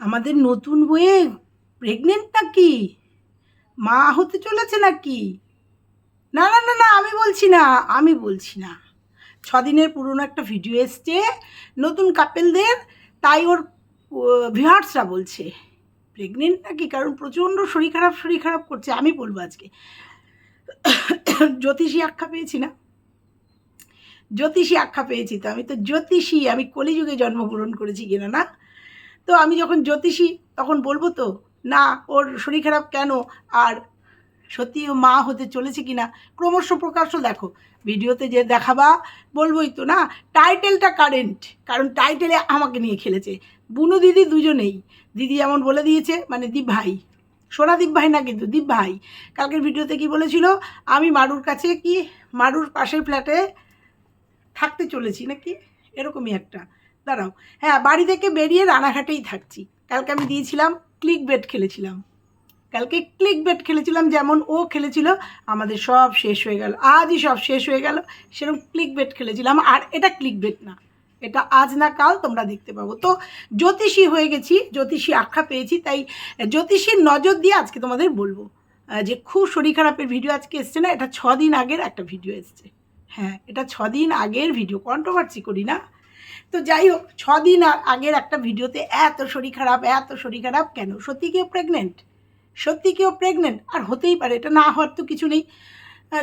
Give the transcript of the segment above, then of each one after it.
আমাদের নতুন বইয়ে প্রেগনেন্ট নাকি মা হতে চলেছে নাকি? না না না না, আমি বলছি না, আমি বলছি না। ছদিনের পুরনো একটা ভিডিও এসছে, নতুন কাপেলদের তাই ওর ভিহার্সরা বলছে প্রেগনেন্ট নাকি? কারণ প্রচণ্ড শরীর খারাপ শরীর খারাপ করছে, আমি বলব আজকে। জ্যোতিষী আখ্যা পেয়েছি না? জ্যোতিষী আখ্যা পেয়েছি তো, আমি তো জ্যোতিষী, আমি কলিযুগে জন্মগ্রহণ করেছি কিনা না? তো আমি যখন জ্যোতিষী, তখন বলব তো, না, ওর শরীর খারাপ কেন? আর সত্যি ও মা হতে চলেছে কি না ক্রমশ প্রকাশ্য দেখো, ভিডিওতে যে দেখাবা, বলবোই তো না, টাইটেলটা কারেন্ট, কারণ টাইটেলে আমাকে নিয়ে খেলেছে। বুনু দিদি দুজনেই, দিদি যেমন বলে দিয়েছে মানে দীপ ভাই, সোনা দীপ ভাই না কিন্তু, দীপ ভাই। কালকের ভিডিওতে কি বলেছিল? আমি মারুর কাছে কি, মারুর পাশের ফ্ল্যাটে থাকতে চলেছি নাকি? এরকমই একটা। দাঁড়াও। হ্যাঁ বাড়ি থেকে বেরিয়ে রানাঘাটেই থাকছি। কালকে আমি দিয়েছিলাম ক্লিক বেট খেলেছিলাম। কালকে ক্লিক বেট খেলেছিলাম, যেমন ও খেলেছিল, আমাদের সব শেষ হয়ে গেল। আজই সব শেষ হয়ে গেল। সেরকম ক্লিক বেট খেলেছিলাম। আর এটা ক্লিক বেট না, এটা আজ না কাল তোমরা দেখতে পাবো। তো জ্যোতিষী হয়ে গেছি, জ্যোতিষী আখ্যা পেয়েছি, তাই জ্যোতিষীর নজর দিয়ে আজকে তোমাদের বলব যে খুব শরীর খারাপের ভিডিও আজকে এসছে না, এটা ছদিন আগের একটা ভিডিও এসছে। হ্যাঁ এটা ছদিন আগের ভিডিও কন্ট্রোভার্সি করি না। তো যাই হোক ছ দিন আ- আগের একটা ভিডিওতে এত শরীর খারাপ, এত শরীর খারাপ কেন? সত্যি কেউ প্রেগনেন্ট সত্যি কেউ প্রেগনেন্ট আর হতেই পারে, এটা না হওয়ার তো কিছু নেই।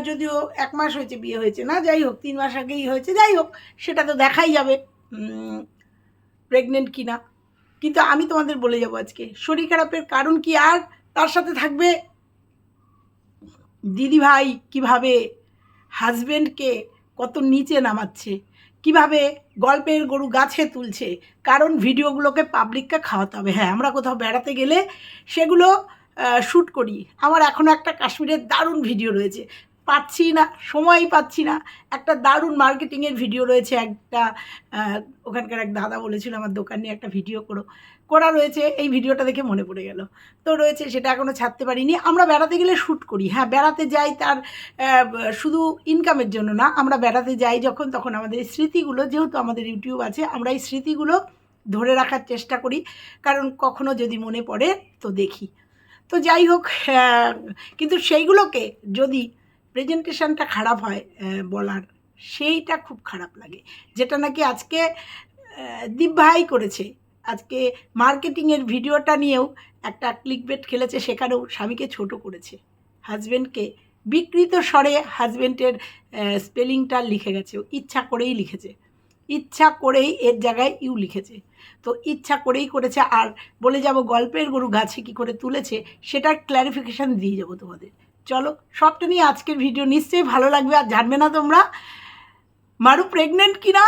যদিও এক মাস হয়েছে, বিয়ে হয়েছে না, যাই হোক, তিন মাস আগেই হয়েছে, যাই হোক, সেটা তো দেখাই যাবে প্রেগনেন্ট কি না কিন্তু আমি তোমাদের বলে যাব আজকে, শরীর খারাপের কারণ কি আর তার সাথে থাকবে? দিদিভাই কীভাবে? হাজবেন্ডকে কত নিচে নামাচ্ছে? কীভাবে গল্পের গরু গাছে তুলছে, কারণ ভিডিওগুলোকে পাবলিককে খাওয়াতে হবে। হ্যাঁ আমরা কোথাও বেড়াতে গেলে সেগুলো শ্যুট করি। আমার এখনও একটা কাশ্মীরের দারুণ ভিডিও রয়েছে। পাচ্ছি না, সময়ই পাচ্ছি না। একটা দারুণ মার্কেটিংয়ের ভিডিও রয়েছে, একটা ওখানকার এক দাদা বলেছিল, আমার দোকান নিয়ে একটা ভিডিও করো। করা রয়েছে, এই ভিডিওটা দেখে মনে পড়ে গেল। তো রয়েছে, সেটা এখনও ছাড়তে পারিনি। আমরা বেড়াতে গেলে শ্যুট করি। হ্যাঁ বেড়াতে যাই তার শুধু ইনকামের জন্য না, আমরা বেড়াতে যাই যখন, তখন আমাদের এই স্মৃতিগুলো, যেহেতু আমাদের ইউটিউব আছে, আমরা এই স্মৃতিগুলো ধরে রাখার চেষ্টা করি। কারণ কখনো যদি মনে পড়ে, তো দেখি। তো যাই হোক কিন্তু সেইগুলোকে যদি প্রেজেন্টেশনটা খারাপ হয় বলার। সেইটা খুব খারাপ লাগে। যেটা নাকি আজকে ভাই করেছে। আজকে মার্কেটিংয়ের ভিডিওটা নিয়েও একটা ক্লিকবেট খেলেছে, সেখানেও স্বামীকে ছোট করেছে। হাজব্যান্ডকে বিকৃত স্বরে হাজব্যান্ডের স্পেলিংটা লিখে গেছে। ইচ্ছা করেই লিখেছে। ইচ্ছা করেই এর জায়গায় ইউ লিখেছে। তো ইচ্ছা করেই করেছে। আর বলে যাব গল্পের গরু গাছে কি করে তুলেছে, সেটার ক্ল্যারিফিকেশান দিয়ে যাব তোমাদের। চলো সবটা নিয়ে আজকের ভিডিও নিশ্চয়ই ভালো লাগবে আর জানবে না তোমরা। মারু প্রেগনেন্ট কি না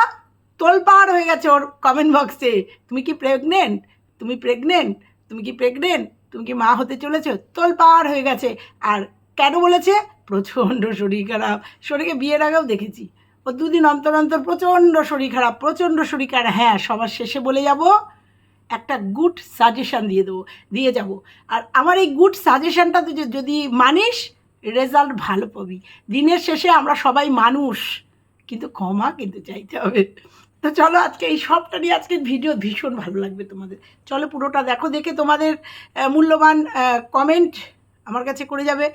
তোলপাড় হয়ে গেছে ওর কমেন্ট বক্সে তুমি কি প্রেগনেন্ট তুমি প্রেগনেন্ট তুমি কি প্রেগনেন্ট তুমি কি মা হতে চলেছো? তোলপাড় হয়ে গেছে। আর কেন বলেছে? প্রচণ্ড শরীর খারাপ। শরীরকে বিয়ের আগেও দেখেছি। ও দুদিন অন্তর অন্তর প্রচণ্ড শরীর খারাপ, প্রচণ্ড শরীর খারাপ। হ্যাঁ সবার শেষে বলে যাব একটা গুড সাজেশান দিয়ে দেবো, দিয়ে যাব। আর আমার এই গুড সাজেশানটা যদি মানিস রেজাল্ট ভালো পাবি। দিনের শেষে আমরা সবাই মানুষ, কিন্তু ক্ষমা কিন্তু চাইতে হবে। তো চলো আজকে এই সবটা নিয়ে আজকের ভিডিও ভীষণ ভালো লাগবে তোমাদের। চলো পুরোটা দেখো, দেখে তোমাদের মূল্যবান কমেন্ট আমার কাছে করে যাবে।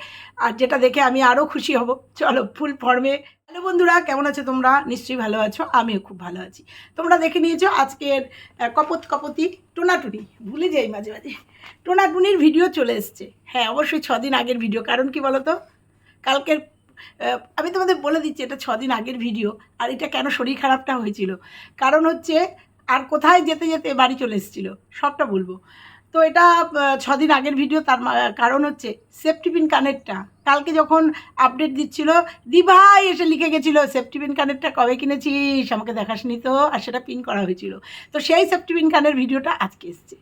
আর যেটা দেখে আমি আরও খুশি হব। চলো ফুল ফর্মে হ্যালো বন্ধুরা, কেমন আছো তোমরা? নিশ্চয়ই ভালো আছো, আমিও খুব ভালো আছি। তোমরা দেখে নিয়েছো আজকের কপত কপতি টোনাটুনি। ভুলে যাই মাঝে মাঝে। টোনাটুনির ভিডিও চলে এসছে। হ্যাঁ অবশ্যই ছদিন আগের ভিডিও। কারণ কি বলো তো? কালকের আমি তোমাদের বলে দিচ্ছি, এটা ছদিন আগের ভিডিও। আর এটা কেন শরীর খারাপটা হয়েছিল? কারণ হচ্ছে, আর কোথায় যেতে যেতে বাড়ি চলে এসেছিল? সবটা বলব। তো এটা ছদিন আগের ভিডিও, তার কারণ হচ্ছে সেফটিপিন কানেরটা কালকে যখন আপডেট দিচ্ছিল দিভাই এসে লিখে গেছিল সেফটিপিন কানেরটা কবে কিনেছিস? আমাকে দেখাসনি তো। আর সেটা পিন করা হয়েছিল। তো সেই সেফটিপিন কানের ভিডিওটা আজকে এসছে।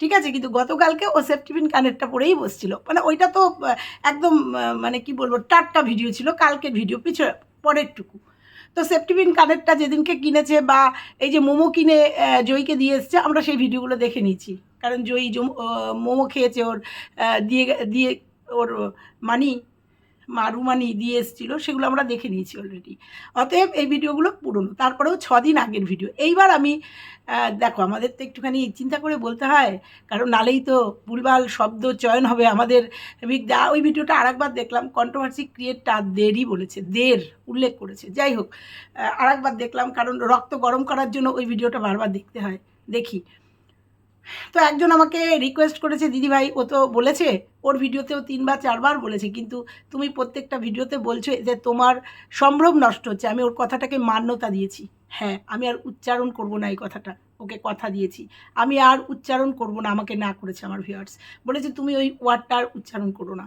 ঠিক আছে? কিন্তু গতকালকে ও সেফটিপিন কানেরটা পরেই বসছিল। মানে ওইটা তো একদম মানে কি বলব, টাটকা ভিডিও ছিল, কালকের ভিডিও, পিছনে, পরেরটুকু। তো সেফটিপিন কানেরটা যেদিনকে কিনেছে বা এই যে মোমো কিনে জয়ীকে দিয়ে এসছে, আমরা সেই ভিডিওগুলো দেখে নিয়েছি। কারণ জয়ী মোমো খেয়েছে ওর দিয়ে দিয়ে ওর মানি মারুমানি দিয়ে এসেছিল, সেগুলো আমরা দেখে নিয়েছি অলরেডি অতএব এই ভিডিওগুলো পুরনো, তারপরেও ছদিন আগের ভিডিও এইবার আমি দেখো, আমাদের তো একটুখানি চিন্তা করে বলতে হয়, কারণ নালেই তো ভুলভাল শব্দ চয়ন হবে আমাদের আ- ওই ভিডিওটা আরেকবার দেখলাম কন্ট্রোভার্সি ক্রিয়েটটা দেরই বলেছে, দের, উল্লেখ করেছে। যাই হোক আরেকবার দেখলাম, কারণ রক্ত গরম করার জন্য ওই ভিডিওটা বারবার দেখতে হয়। দেখি। তো একজন আমাকে রিকোয়েস্ট করেছে দিদিভাই ও তো বলেছে ওর ভিডিওতেও তিনবার চারবার বলেছে কিন্তু তুমি প্রত্যেকটা ভিডিওতে বলছো যে তোমার সম্ভ্রম নষ্ট হচ্ছে আমি ওর কথাটাকে মান্যতা দিয়েছি। হ্যাঁ আমি আর উচ্চারণ করব না এই কথাটা ওকে কথা দিয়েছি। আমি আর উচ্চারণ করব না আমাকে না করেছে আমার ভিউয়ার্স বলেছে তুমি ওই ওয়ার্ডটা আর উচ্চারণ করো না।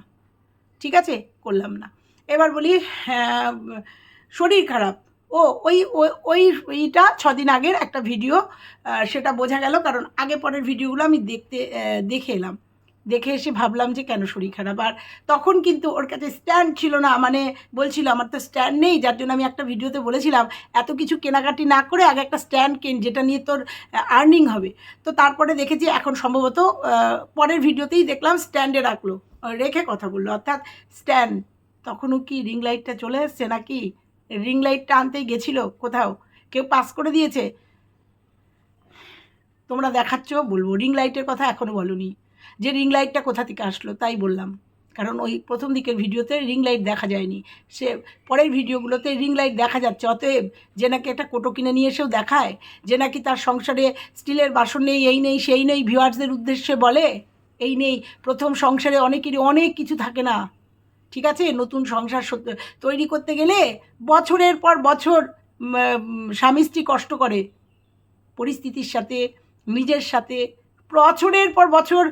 ঠিক আছে? করলাম না। এবার বলি হ্যাঁ, শরীর খারাপ। ও, ওই ওই- ওই, ওইটা ছদিন আগের একটা ভিডিও সেটা বোঝা গেল কারণ আগে পরের ভিডিওগুলো আমি দেখতে দেখে এলাম। দেখে এসে ভাবলাম যে কেন শরীর খারাপ। আর তখন কিন্তু ওর কাছে স্ট্যান্ড ছিল না মানে বলছিল, আমার তো স্ট্যান্ড নেই, যার জন্য আমি একটা ভিডিওতে বলেছিলাম, এত কিছু কেনাকাটি না করে আগে একটা স্ট্যান্ড কেন, যেটা নিয়ে তোর আর্নিং হবে। তো তারপরে দেখেছি এখন সম্ভবত পরের ভিডিওতেই দেখলাম স্ট্যান্ডে রাখল। রেখে কথা বলল, অর্থাৎ স্ট্যান্ড তখনও কি রিং লাইটটা চলে এসছে নাকি? রিং লাইটটা আনতেই গেছিল কোথাও? কেউ পাস করে দিয়েছে? তোমরা দেখাচ্ছ বলব, রিং লাইটের কথা এখনও বলনি। যে রিং লাইটটা কোথা থেকে আসলো তাই বললাম। কারণ ওই প্রথম দিকের ভিডিওতে রিং লাইট দেখা যায়নি। সে পরের ভিডিওগুলোতে রিং লাইট দেখা যাচ্ছে। অতএব যে নাকি একটা কোটো কিনে নিয়ে এসেও দেখায়, যে নাকি তার সংসারে স্টিলের বাসন নেই, এই নেই, সেই নেই, ভিউয়ার্সদের উদ্দেশ্যে বলে, এই নেই। প্রথম সংসারে অনেকেরই অনেক কিছু থাকে না। ঠিক আছে? নতুন সংসার তৈরি করতে গেলে বছরের পর বছর স্বামী স্ত্রী কষ্ট করে। পরিস্থিতির সাথে, নিজের সাথে, বছরের পর বছর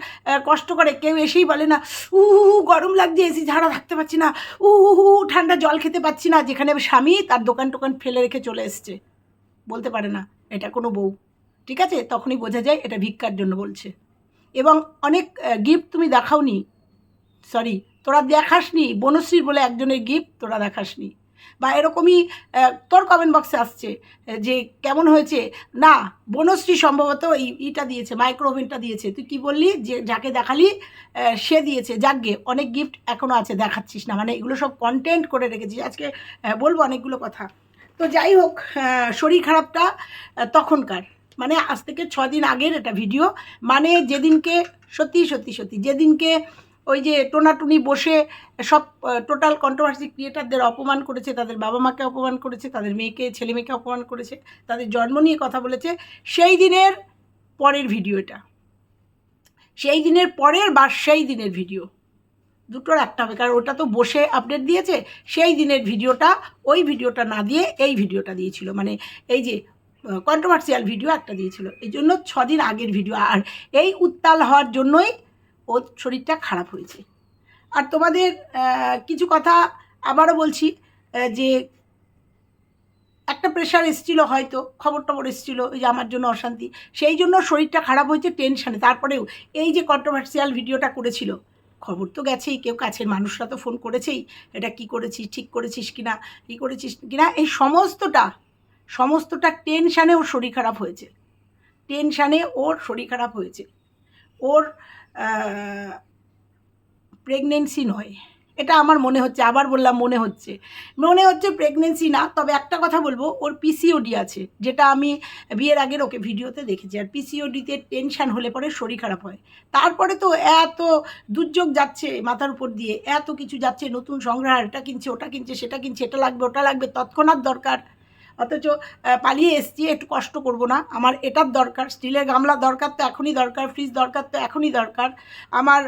কষ্ট করে। কেউ এসেই বলে না উ হু গরম লাগছে, এসি ঝাড়া থাকতে পারছি না। উ হু ঠান্ডা জল খেতে পাচ্ছি না। যেখানে স্বামী তার দোকান টোকান ফেলে রেখে চলে এসছে। বলতে পারে না, এটা কোনো বউ। ঠিক আছে? তখনই বোঝা যায় এটা ভিক্ষার জন্য বলছে। এবং অনেক গিফট তুমি দেখাওনি। সরি তোরা দেখাসনি, বনশ্রীর বলে একজনের গিফট তোরা দেখাসনি। বা এরকমই তোর কমেন্ট বক্সে আসছে, যে কেমন হয়েছে? না, বনশ্রী সম্ভবত ইটা দিয়েছে মাইক্রো ওভেনটা দিয়েছে। তুই কি বললি? যে যাকে দেখালি সে দিয়েছে। যাকগে, অনেক গিফট এখনও আছে, দেখাচ্ছিস না। মানে এগুলো সব কন্টেন্ট করে রেখেছিস। আজকে বলব অনেকগুলো কথা। তো যাই হোক শরীর খারাপটা তখনকার। মানে আজ থেকে ছ দিন আগের এটা ভিডিও মানে যেদিনকে, সত্যি সত্যি সত্যি, যেদিনকে ওই যে টোনাটুনি বসে সব টোটাল কন্ট্রোভার্সি ক্রিয়েটারদের অপমান করেছে, তাদের বাবা মাকে অপমান করেছে, তাদের মেয়েকে, ছেলে মেয়েকে অপমান করেছে, তাদের জন্ম নিয়ে কথা বলেছে। সেই দিনের পরের ভিডিও এটা সেই দিনের পরের বা সেই দিনের ভিডিও। দুটোর একটা হবে, কারণ ওটা তো বসে আপডেট দিয়েছে, সেই দিনের ভিডিওটা, ওই ভিডিওটা না দিয়ে এই ভিডিওটা দিয়েছিল। মানে এই যে কন্ট্রোভার্সিয়াল ভিডিও একটা দিয়েছিল। এই জন্য ছদিন আগের ভিডিও। আর এই উত্তাল হওয়ার জন্যই ওর শরীরটা খারাপ হয়েছে। আর তোমাদের কিছু কথা আবারও বলছি যে একটা প্রেশার এসেছিল হয়তো খবর টবর এসেছিল যে আমার জন্য অশান্তি, সেই জন্য শরীরটা খারাপ হয়েছে টেনশানে তারপরেও এই যে কন্ট্রোভার্সিয়াল ভিডিওটা করেছিল, খবর তো গেছেই, কেউ কাছের মানুষরা তো ফোন করেছেই, এটা কি করেছিস, ঠিক করেছিস কিনা, কী করেছিস কিনা, এই সমস্তটা সমস্তটা টেনশানে ওর শরীর খারাপ হয়েছে। টেনশানে ওর শরীর খারাপ হয়েছে। ওর প্রেগনেন্সি নয়। এটা আমার মনে হচ্ছে, আবার বললাম মনে হচ্ছে। মনে হচ্ছে প্রেগনেন্সি না, তবে একটা কথা বলব, ওর পিসিওডি আছে, যেটা আমি বিয়ের আগের ওকে ভিডিওতে দেখেছি। আর পিসিওডিতে টেনশান হলে পরে শরীর খারাপ হয়। তারপরে তো এত দুর্যোগ যাচ্ছে মাথার উপর দিয়ে, এত কিছু যাচ্ছে, নতুন সংগ্রহ এটা কিনছে, ওটা কিনছে, সেটা কিনছে, এটা লাগবে, ওটা লাগবে, তৎক্ষণাৎ দরকার। অথচ পালিয়ে এসছি, একটু কষ্ট করব না। আমার এটার দরকার, স্টিলের গামলা দরকার তো এখনই দরকার ফ্রিজ দরকার তো এখনই দরকার, আমার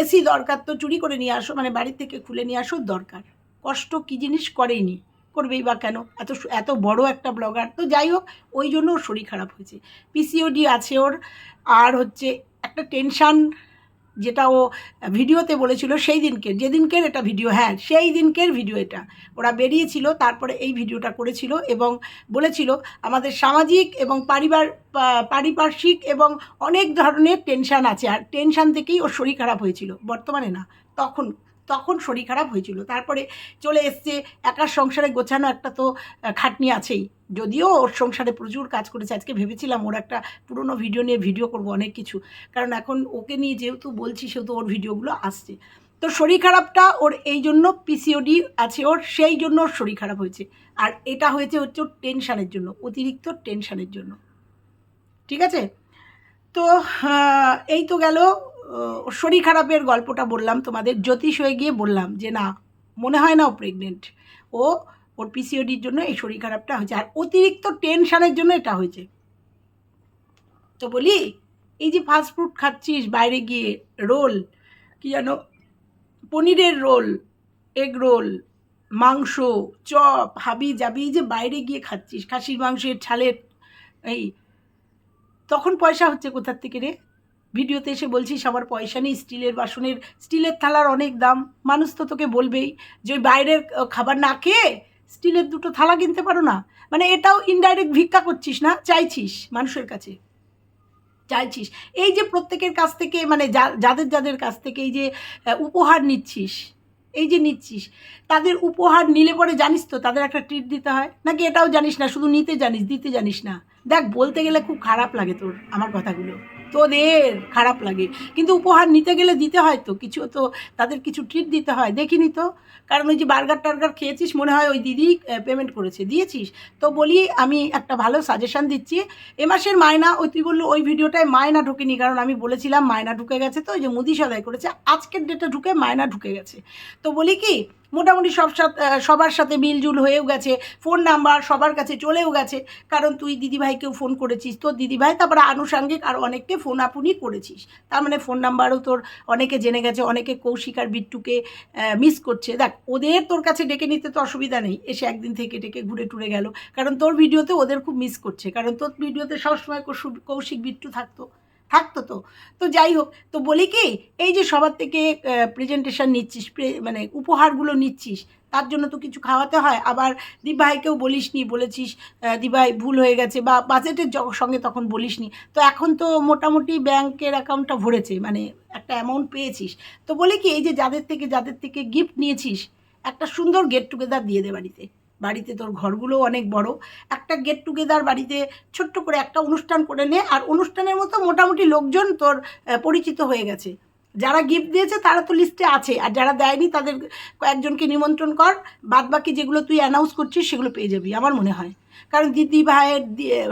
এসি দরকার তো চুরি করে নিয়ে আসো মানে বাড়ি থেকে খুলে নিয়ে আসো দরকার। কষ্ট কী জিনিস করেইনি, করবেই বা কেন? এত এত বড় একটা ব্লগার তো যাই হোক, ওই জন্য ওর শরীর খারাপ হয়েছে। পিসিওডি আছে ওর, আর হচ্ছে একটা টেনশান যেটা ও ভিডিওতে বলেছিল সেই দিনকে যেদিনকের এটা ভিডিও হ্যাঁ সেই দিনকের ভিডিও এটা। ওরা বেরিয়েছিল, তারপরে এই ভিডিওটা করেছিল এবং বলেছিল আমাদের সামাজিক এবং পারিবার পারিপার্শ্বিক এবং অনেক ধরনের টেনশান আছে। আর টেনশান থেকেই ওর শরীর খারাপ হয়েছিল। বর্তমানে না, তখন তখন শরীর খারাপ হয়েছিল। তারপরে চলে এসছে, একার সংসারে গোছানো একটা তো খাটনি আছেই। যদিও ওর সংসারে প্রচুর কাজ করেছে। আজকে ভেবেছিলাম ওর একটা পুরনো ভিডিও নিয়ে ভিডিও করব অনেক কিছু। কারণ এখন ওকে নিয়ে যেহেতু বলছি, সেহেতু ওর ভিডিওগুলো আসছে। তো শরীর খারাপটা ওর এই জন্য পিসিওডি আছে ওর, সেই জন্য ওর শরীর খারাপ হয়েছে। আর এটা হয়েছে হচ্ছে ওর টেনশানের জন্য, অতিরিক্ত টেনশানের জন্য। ঠিক আছে? তো এই তো গেল। শরীর খারাপের গল্পটা বললাম, তোমাদের জ্যোতিষ হয়ে গিয়ে বললাম যে, না, মনে হয় না ও প্রেগনেন্ট ও, ওর পিসিওডির জন্য এই শরীর খারাপটা হয়েছে। আর অতিরিক্ত টেনশানের জন্য এটা হয়েছে। তো বলি, এই যে ফাস্ট ফুড খাচ্ছিস, বাইরে গিয়ে রোল, কি যেন পনিরের রোল এগ রোল মাংস, চপ, হাবি যাবি যে বাইরে গিয়ে খাচ্ছিস, খাসির মাংসের ছালের এই, তখন পয়সা হচ্ছে কোথার থেকে রে? ভিডিওতে এসে বলছিস আমার পয়সা নেই, স্টিলের বাসনের, স্টিলের থালার অনেক দাম। মানুষ তো তোকে বলবেই যে বাইরের খাবার না খেয়ে স্টিলের দুটো থালা কিনতে পারো না। মানে এটাও ইনডাইরেক্ট ভিক্ষা করছিস না? চাইছিস মানুষের কাছে। চাইছিস। এই যে প্রত্যেকের কাছ থেকে মানে যাদের যাদের কাছ থেকে এই যে উপহার নিচ্ছিস, এই যে নিচ্ছিস, তাদের উপহার নিলে পরে জানিস তো তাদের একটা ট্রিট দিতে হয়। নাকি এটাও জানিস না? শুধু নিতে জানিস, দিতে জানিস না। দেখ, বলতে গেলে খুব খারাপ লাগে তোর, আমার কথাগুলো। তোদের খারাপ লাগে। কিন্তু উপহার নিতে গেলে দিতে হয় তো, কিছু তো তাদের কিছু ট্রিট দিতে হয়। দেখিনি তো? কারণ ওই যে বার্গার টার্গার খেয়েছিস, মনে হয় ওই দিদি পেমেন্ট করেছে। দিয়েছিস? তো বলি, আমি একটা ভালো সাজেশন দিচ্ছি। এ মাসের মায়না ওই তুই বলল ওই ভিডিওটায় মায়না ঢুকেনি, কারণ আমি বলেছিলাম মায়না ঢুকে গেছে তো, ওই যে মুদি সদাই করেছে। আজকের ডেটে ঢুকে মায়না ঢুকে গেছে। তো বলি কি মোটামুটি সব সবার সাথে মিলজুল হয়েও গেছে ফোন নাম্বার সবার কাছে চলেও গেছে, কারণ তুই দিদিভাইকেও ফোন করেছিস, তোর দিদিভাই, তারপরে আনুষাঙ্গিক আর অনেককে ফোন আপনি করেছিস, তার মানে ফোন নাম্বারও তোর অনেকে জেনে গেছে, অনেকে কৌশিক আর বিট্টুকে মিস করছে, দেখ, ওদের তোর কাছে ডেকে নিতে তো অসুবিধা নেই, এসে একদিন থেকে ডেকে ঘুরে টুরে গেল, কারণ তোর ভিডিওতে ওদের খুব মিস করছে, কারণ তোর ভিডিওতে সবসময় কৌশু- কৌশিক বিট্টু থাকতো থাকতো তো। তো যাই হোক তো বলি কি এই যে সবার থেকে প্রেজেন্টেশন নিচ্ছিস মানে উপহারগুলো নিচ্ছিস তার জন্য তো কিছু খাওয়াতে হয়। আবার দিভাইকেও বলিসনি বলেছিস আহ, দিভাই ভুল হয়ে গেছে বা বাজেটের সঙ্গে তখন বলিসনি। তো এখন তো মোটামুটি ব্যাংকের অ্যাকাউন্টটা ভরেছে মানে একটা অ্যামাউন্ট পেয়েছিস। তো বলি কি এই যে যাদের থেকে যাদের থেকে গিফট নিয়েছিস একটা সুন্দর গেট টুগেদার দিয়ে দে বাড়িতে। বাড়িতে তোর ঘরগুলো অনেক বড়। একটা গেট টুগেদার বাড়িতে ছোট্ট করে একটা অনুষ্ঠান করে নে, আর অনুষ্ঠানের মতো মোটামুটি লোকজন তোর পরিচিত হয়ে গেছে। যারা গিফট দিয়েছে তারা তো লিস্টে আছে, আর যারা দেয়নি তাদের কয়েকজনকে নিমন্ত্রণ কর বাদ বাকি যেগুলো তুই অ্যানাউন্স করছিস সেগুলো পেয়ে যাবি, আমার মনে হয়। কারণ দিদি ভাইয়ের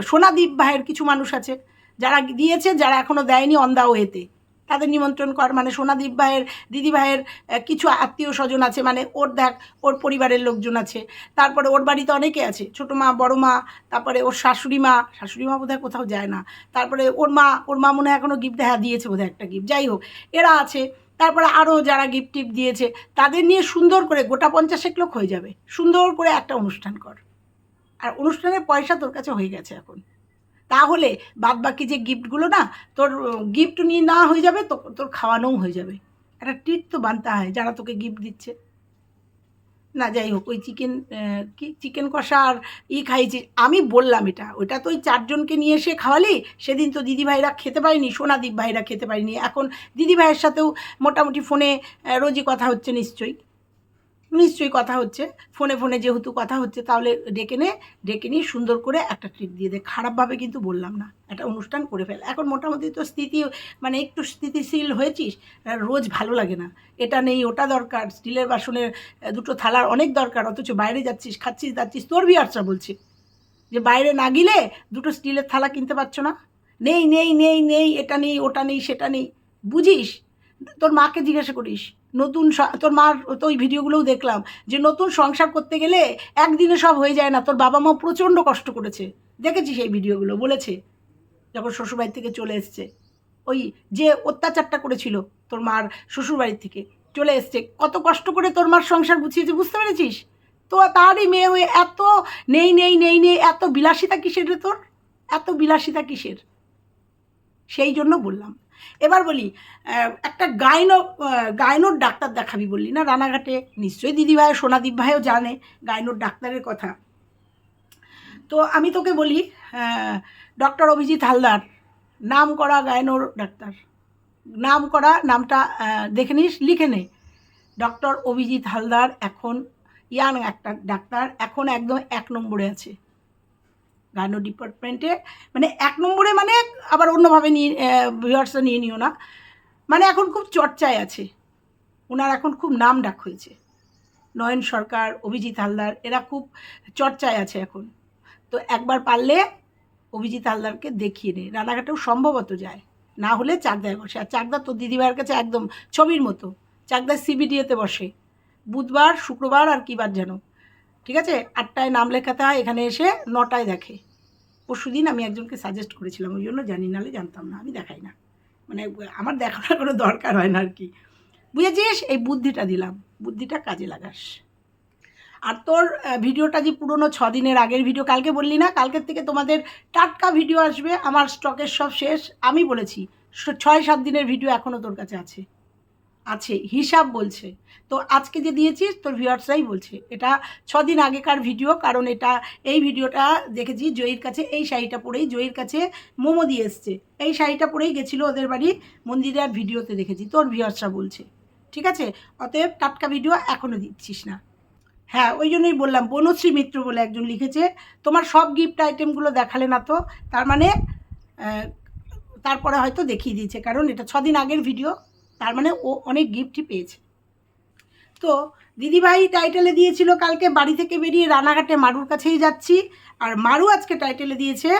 সোনাদীপ ভাইয়ের কিছু মানুষ আছে, যারা দিয়েছে, যারা এখনও দেয়নি অন দা ওয়েতে তাদের নিমন্ত্রণ কর মানে সোনাদীপ ভাইয়ের, দিদি ভাইয়ের কিছু আত্মীয় স্বজন আছে মানে ওর দেখ, ওর পরিবারের লোকজন আছে। তারপরে ওর বাড়িতে অনেকে আছে, ছোটো মা, বড় মা, তারপরে ওর শাশুড়ি মা শাশুড়ি মা বোধহয় কোথাও যায় না। তারপরে ওর মা ওর মা মনে হয় এখনও গিফট দেখা দিয়েছে বোধহয় একটা গিফট যাই হোক, এরা আছে। তারপরে আরও যারা গিফট টিফট দিয়েছে, তাদের নিয়ে সুন্দর করে গোটা পঞ্চাশেক লোক হয়ে যাবে। সুন্দর করে একটা অনুষ্ঠান কর। আর অনুষ্ঠানের পয়সা তোর কাছে হয়ে গেছে এখন। তাহলে বাদ বাকি যে গিফটগুলো না, তোর গিফট নিয়ে না হয়ে যাবে, তো, তোর খাওয়ানোও হয়ে যাবে। একটা ট্রিট তো বানতে হয়, যারা তোকে গিফট দিচ্ছে। না, যাই হোক, ওই চিকেন কি, চিকেন কষা আর ই খাইছি আমি বললাম এটা, ওটা তো ওই চারজনকে নিয়ে এসে খাওয়ালি, সেদিন তো দিদিভাইরা খেতে পারিনি, সোনাদীপ ভাইরা খেতে পারিনি। এখন দিদিভাইয়ের সাথেও মোটামুটি ফোনে রোজই কথা হচ্ছে নিশ্চয়ই। নিশ্চয়ই কথা হচ্ছে। ফোনে ফোনে যেহেতু কথা হচ্ছে, তাহলে ডেকে নে, ডেকে নিয়ে সুন্দর করে একটা ট্রিপ দিয়ে দে। খারাপভাবে কিন্তু বললাম না, একটা অনুষ্ঠান করে ফেল। এখন মোটামুটি তো স্থিতি মানে একটু স্থিতিশীল হয়েছিস রোজ ভালো লাগে না। এটা নেই, ওটা দরকার, স্টিলের বাসনের দুটো থালার অনেক দরকার, অথচ বাইরে যাচ্ছিস, খাচ্ছিস যাচ্ছিস তোর বিয়ারটা বলছে। যে বাইরে না গেলে দুটো স্টিলের থালা কিনতে পারছ না? নেই নেই নেই নেই, এটা নেই, ওটা নেই, সেটা নেই। বুঝিস? তোর মাকে জিজ্ঞাসা করিস। নতুন তোর মার তো ওই ভিডিওগুলোও দেখলাম যে নতুন সংসার করতে গেলে একদিনে সব হয়ে যায় না। তোর বাবা মা প্রচণ্ড কষ্ট করেছে। দেখেছিস এই ভিডিওগুলো? বলেছে। যখন শ্বশুরবাড়ি থেকে চলে এসছে। ওই যে অত্যাচারটা করেছিল তোর মার শ্বশুরবাড়ির থেকে, চলে এসছে। কত কষ্ট করে তোর মার সংসার গুছিয়েছে, বুঝতে পেরেছিস? তো তারই মেয়ে হয়ে এত নেই নেই নেই নেই, এত বিলাসিতা কিসের রে তোর? এত বিলাসিতা কিসের? সেই জন্য বললাম। এবার বলি একটা গাইনো গাইনোর ডাক্তার দেখাবি বললি না? রানাঘাটে নিশ্চয়ই দিদিভাই সোনাদীপ ভাইও জানে গাইনোর ডাক্তারের কথা। তো আমি তোকে বলি ডক্টর অভিজিৎ হালদার, নাম করা গাইনোর ডাক্তার। নাম করা, নামটা দেখে নিস, লিখে নে। ডক্টর অভিজিৎ হালদার এখন ইয়াং একটা ডাক্তার, এখন একদম এক নম্বরে আছে। গাইনো ডিপার্টমেন্টে মানে এক নম্বরে মানে আবার অন্যভাবে নিয়ে ভিউয়ার্সটা নিয়ে নিও না। মানে এখন খুব চর্চায় আছে। ওনার এখন খুব নাম ডাক হয়েছে। নয়ন সরকার, অভিজিৎ হালদার, এরা খুব চর্চায় আছে এখন। তো একবার পারলে অভিজিৎ হালদারকে দেখিয়ে নে। রানাঘাটেও সম্ভবত যায়। না হলে চাকদায় বসে। আর চাকদা তো দিদিভাইয়ের কাছে একদম ছবির মতো। চাকদা সিবিডিএতে বসে। বুধবার, শুক্রবার আর কী বার যেন। ঠিক আছে? আটটায় নাম লেখাতে হয় এখানে এসে নটায় দেখে। পরশু দিন আমি একজনকে সাজেস্ট করেছিলাম, ওই জন্য জানি নালে জানতাম না, আমি দেখাই না। মানে আমার দেখানোর কোনো দরকার হয় না আর কি। বুঝেছিস? এই বুদ্ধিটা দিলাম। বুদ্ধিটা কাজে লাগাস। আর তোর ভিডিওটা যে পুরনো ছ দিনের আগের ভিডিও, কালকে বললি না? কালকের থেকে তোমাদের টাটকা ভিডিও আসবে। আমার স্টকের সব শেষ। আমি বলেছি ছয়, সাত দিনের ভিডিও এখনও তোর কাছে আছে। আছে, হিসাব বলছে। তো আজকে যে দিয়েছিস, তোর ভিউয়ার্সরাই বলছে। এটা ছদিন আগেকার ভিডিও, কারণ এটা, এই ভিডিওটা দেখেছি, জয়ীর কাছে এই শাড়িটা পরেই, জয়ীর কাছে মোমো দিয়ে এসছে। এই শাড়িটা পরেই গেছিল ওদের বাড়ি, মন্দিরের ভিডিওতে দেখেছি। তোর ভিউয়ার্সরা বলছে। ঠিক আছে? অতএব টাটকা ভিডিও এখনও দিচ্ছিস না। হ্যাঁ ওই জন্যই বললাম, বনশ্রী মিত্র বলে একজন লিখেছে, তোমার সব গিফট আইটেমগুলো দেখালে না তো? তার মানে তারপরে হয়তো দেখিয়ে দিয়েছে, কারণ এটা ছদিন আগের ভিডিও। তার মানে ও অনেক গিফটই পেয়েছে। তো দিদিভাই টাইটেলে দিয়েছিল, কালকে বাড়ি থেকে বেরিয়ে রানাঘাটে মারুর কাছেই যাচ্ছি। আর মারু আজকে টাইটেলে দিয়েছে,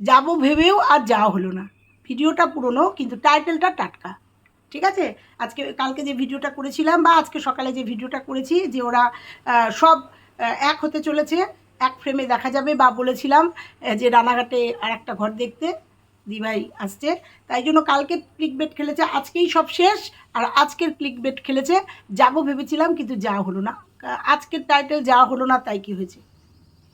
যাব ভেবেও আর যাওয়া হলো না। ভিডিওটা পুরনো, কিন্তু টাইটেলটা টাটকা। ঠিক আছে? আজকে, কালকে যে ভিডিওটা করেছিলাম, বা আজকে সকালে যে ভিডিওটা করেছি, যে ওরা সব এক হতে চলেছে, এক ফ্রেমে দেখা যাবে, বা বলেছিলাম যে রানাঘাটে আর একটা ঘর দেখতে। দিভাই আসছে। তাই জন্য কালকে ক্লিক বেট খেলেছে, আজকেই সব শেষ, আর আজকের ক্লিক বেট খেলেছে। যাব ভেবেছিলাম, কিন্তু যা হলো না। আজকের টাইটেল যাওয়া হলো না, তাই কি হয়েছে?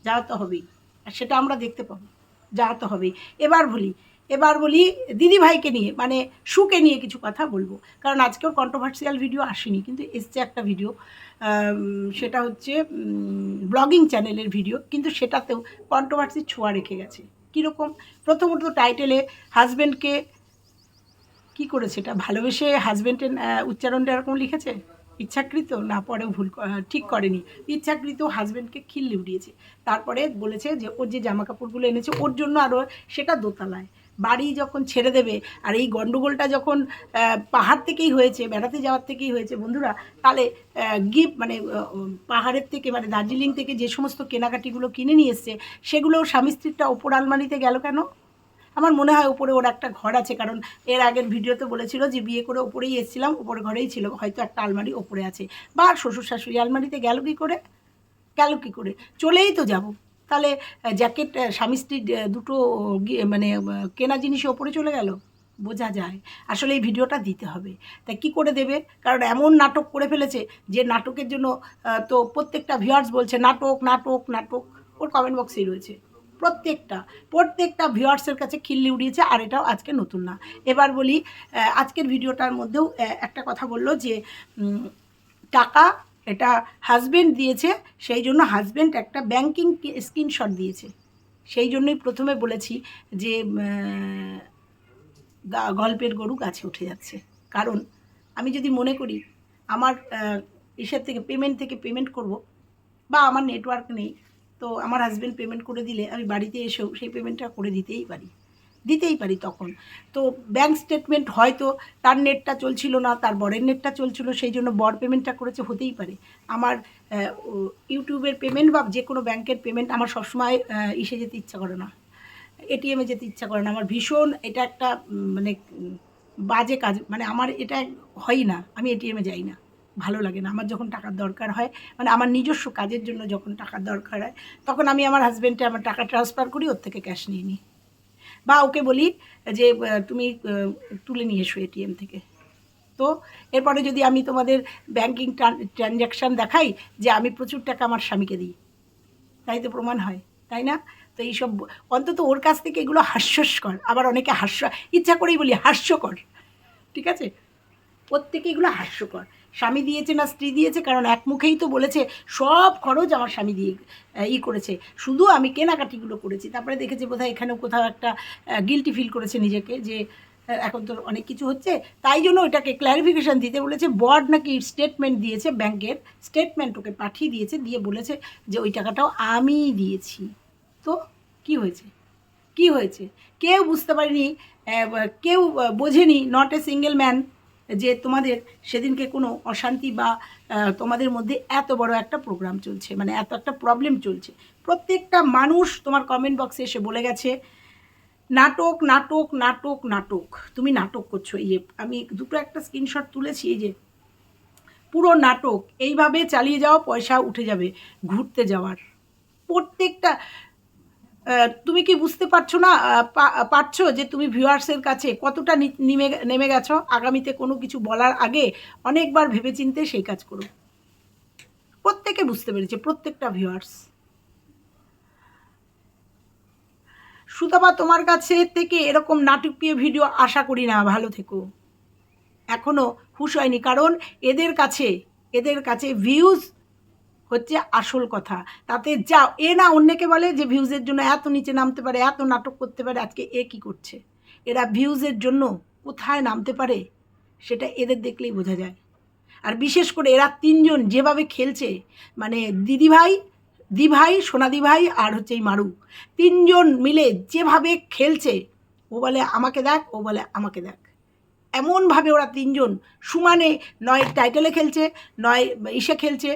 যাওয়া তো হবেই, আর সেটা আমরা দেখতে পাবো। যাওয়া তো হবেই। এবার বলি এবার বলি দিদি ভাইকে নিয়ে মানে সুকে নিয়ে কিছু কথা বলব। কারণ আজকেও কন্ট্রোভার্সিয়াল ভিডিও আসেনি, কিন্তু এসছে একটা ভিডিও সেটা হচ্ছে ব্লগিং চ্যানেলের ভিডিও কিন্তু সেটাতেও কন্ট্রোভার্সির ছোঁয়া রেখে গেছে। কীরকম? প্রথমত টাইটেলে হাজব্যান্ডকে কি করেছে এটা? ভালোবেসে হাজব্যান্ডের উচ্চারণটা এরকম লিখেছে? ইচ্ছাকৃত? না, পরেও ভুল ঠিক করেনি। ইচ্ছাকৃত হাজব্যান্ডকে খিল্লি উড়িয়েছে। তারপরে বলেছে যে, ওর যে জামা কাপড়গুলো এনেছে, ওর জন্য আরও সেটা দোতলায়। বাড়ি যখন ছেড়ে দেবে, আর এই গণ্ডগোলটা যখন পাহাড় থেকেই হয়েছে, বেড়াতে যাওয়ার থেকেই হয়েছে, বন্ধুরা, তাহলে গিফট মানে পাহাড়ের থেকে মানে দার্জিলিং থেকে যে সমস্ত কেনাকাটিগুলো কিনে নিয়ে এসছে সেগুলো স্বামী স্ত্রীরটা ওপর আলমারিতে গেল কেন? আমার মনে হয় উপরে ওর একটা ঘর আছে, কারণ এর আগের ভিডিওতে বলেছিল যে বিয়ে করে ওপরেই এসেছিলাম, ওপরে ঘরেই ছিল, হয়তো একটা আলমারি ওপরে আছে। বা শ্বশুর শাশুড়ি আলমারিতে গেল কী করে? গেল কী করে? চলেই তো যাব। তাহলে জ্যাকেট স্বামী স্ত্রীর দুটো মানে কেনা জিনিস ওপরে চলে গেল? বোঝা যায়। আসলে এই ভিডিওটা দিতে হবে। তাই কি করে দেবে? কারণ এমন নাটক করে ফেলেছে যে নাটকের জন্য তো প্রত্যেকটা ভিউয়ার্স বলছে, নাটক নাটক নাটক। ওর কমেন্ট বক্সেই রয়েছে। প্রত্যেকটা প্রত্যেকটা ভিউয়ার্সের কাছে খিল্লি উড়িয়েছে, আর এটাও আজকে নতুন না। এবার বলি আজকের ভিডিওটার মধ্যেও একটা কথা বলল যে টাকা এটা হাজব্যান্ড দিয়েছে, সেই জন্য হাজব্যান্ড একটা ব্যাংকিং স্ক্রিনশট দিয়েছে। সেই জন্যই প্রথমে বলেছি যে গল্পের গরু গাছে উঠে যাচ্ছে। কারণ আমি যদি মনে করি আমার ইসের থেকে পেমেন্ট থেকে পেমেন্ট করব বা আমার নেটওয়ার্ক নেই, তো আমার হাজব্যান্ড পেমেন্ট করে দিলে আমি বাড়িতে এসেও সেই পেমেন্টটা করে দিতেই পারি। দিতেই পারি তখন। তো ব্যাংক স্টেটমেন্ট হয়তো তার নেটটা চলছিল না, তার বরের নেটটা চলছিল, সেই জন্য বর পেমেন্টটা করেছে, হতেই পারে। আমার ইউটিউবের পেমেন্ট বা যে কোনো ব্যাংকের পেমেন্ট আমার সবসময় ইসে যেতে ইচ্ছা করে না। এটিএমে যেতে ইচ্ছা করে না। আমার ভীষণ এটা একটা মানে বাজে কাজ। মানে আমার এটা হয় না। আমি এটিএমে যাই না। ভালো লাগে না। আমার যখন টাকার দরকার হয় মানে আমার নিজস্ব কাজের জন্য যখন টাকার দরকার হয়, তখন আমি আমার হাজব্যান্ডে আমার টাকা ট্রান্সফার করি, ওর থেকে ক্যাশ নিয়ে নিই। বা ওকে বলি, যে তুমি তুলে নিয়ে এসো এটিএম থেকে। তো, এরপরে যদি আমি তোমাদের ব্যাংকিং ট্রানজ্যাকশান দেখাই, যে আমি প্রচুর টাকা আমার স্বামীকে দিই। তাই তো প্রমাণ হয়, তাই না? তো এইসব, অন্তত ওর কাছ থেকে এগুলো হাস্যস্কর। আবার অনেকে হাস্য, ইচ্ছা করেই বলি হাস্যকর। ঠিক আছে? প্রত্যেকে এগুলো হাস্যকর। স্বামী দিয়েছে না স্ত্রী দিয়েছে, কারণ এক মুখেই তো বলেছে, সব খরচ আমার স্বামী দিয়ে ই করেছে। শুধু আমি কেনাকাটিগুলো করেছি। তারপরে দেখেছে বোধহয় এখানেও কোথাও একটা গিলটি ফিল করেছে নিজেকে যে এখন তো অনেক কিছু হচ্ছে। তাই জন্য ওটাকে ক্ল্যারিফিকেশান দিতে বলেছে বর্ড নাকি স্টেটমেন্ট দিয়েছে ব্যাংকের স্টেটমেন্ট ওকে পাঠিয়ে দিয়েছে, দিয়ে বলেছে যে ওই টাকাটাও আমিই দিয়েছি। তো কি হয়েছে? কি হয়েছে? কেউ বুঝতে পারেনি কেউ বোঝেনি নট এ সিঙ্গেল ম্যান যে তোমাদের সেদিনকে কোনো অশান্তি বা তোমাদের মধ্যে এত বড় একটা প্রোগ্রাম চলছে মানে এত একটা প্রবলেম চলছে। প্রত্যেকটা মানুষ তোমার কমেন্ট বক্সে এসে বলে গেছে, নাটক নাটক নাটক নাটক। তুমি নাটক করছ এই যে, আমি দুটো একটা স্ক্রিনশট তুলেছি এই যে, পুরো নাটক, এইভাবে চালিয়ে যাও, পয়সা উঠে যাবে, ঘুরতে যাওয়ার। প্রত্যেকটা তুমি কি বুঝতে পারছ না পারছ যে তুমি ভিউয়ার্সের কাছে কতটা নেমে নেমে গেছো? আগামীতে কোনো কিছু বলার আগে অনেকবার ভেবেচিন্তে সেই কাজ করো। প্রত্যেকে বুঝতে পেরেছে, প্রত্যেকটা ভিউয়ার্স। সুতপা, তোমার কাছে থেকে এরকম নাটকীয় ভিডিও আশা করি না, ভালো থেকো। এখনও হুশ হয়নি, কারণ এদের কাছে এদের কাছে ভিউজ হচ্ছে আসল কথা। তাতে যা, এ না অন্যকে বলে যে ভিউজের জন্য এত নিচে নামতে পারে, এত নাটক করতে পারে, আজকে এ কি করছে? এরা ভিউজের জন্য কোথায় নামতে পারে সেটা এদের দেখলেই বোঝা যায়। আর বিশেষ করে এরা তিনজন যেভাবে খেলছে মানে দিদিভাই, দিভাই সোনাদি ভাই আর হচ্ছে এই মারু, তিনজন মিলে যেভাবে খেলছে, ও বলে আমাকে দেখ, ও বলে আমাকে দেখ। এমনভাবে ওরা তিনজন, সুমানে নয় টাইটেলে খেলছে, নয় ইসে খেলছে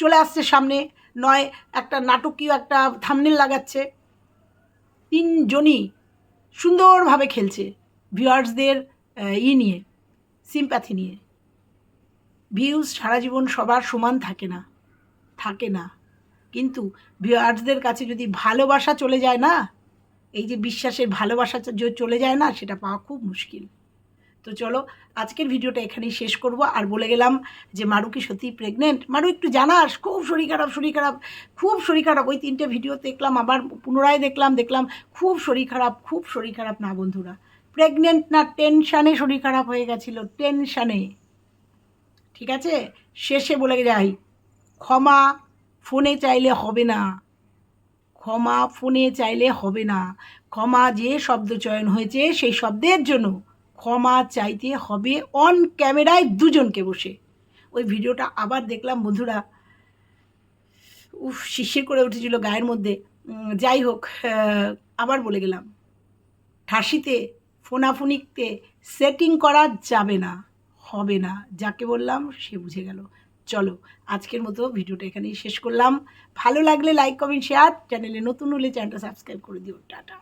চলে আসছে সামনে। নয়, একটা নাটকীয় একটা থামনেল লাগাচ্ছে। তিনজনই সুন্দরভাবে খেলছে ভিউয়ার্সদের ই নিয়ে সিম্প্যাথি নিয়ে। ভিউজ সারা জীবন সবার সমান থাকে না থাকে না। কিন্তু ভিউয়ার্সদের কাছে যদি ভালোবাসা চলে যায় না, এই যে বিশ্বাসের ভালোবাসা চলে যায় না, সেটা পাওয়া খুব মুশকিল। তো চলো, আজকের ভিডিওটা এখানেই শেষ করব। আর বলে গেলাম যে, মারু কি সত্যি প্রেগনেন্ট মারু একটু জানাস, খুব শরীর খারাপ শরীর খারাপ, খুব শরীর খারাপ। ওই তিনটে ভিডিও দেখলাম, আবার পুনরায় দেখলাম দেখলাম খুব শরীর খারাপ, খুব শরীর খারাপ। না বন্ধুরা প্রেগনেন্ট না টেনশানে শরীর খারাপ হয়ে গেছিল টেনশানে ঠিক আছে? শেষে বলে যাই, ক্ষমা ফোনে চাইলে হবে না। ক্ষমা ফোনে চাইলে হবে না। ক্ষমা যে শব্দ চয়ন হয়েছে, সেই শব্দের জন্য ক্ষমা চাইতে হবে অন ক্যামেরায় দুজনকে বসে। ওই ভিডিওটা আবার দেখলাম বন্ধুরা, উফ শিশির করে উঠেছিল গায়ের মধ্যে। যাই হোক আবার বলে গেলাম, ঠাসিতে, ফোনাফুনিতে সেটিং করা যাবে না, হবে না, যাকে বললাম সে বুঝে গেল। চলো, আজকের মতো ভিডিওটা এখানেই শেষ করলাম। ভালো লাগলে লাইক কমেন্ট শেয়ার চ্যানেলে নতুন হলে চ্যানেলটা সাবস্ক্রাইব করে দিও। টাটা।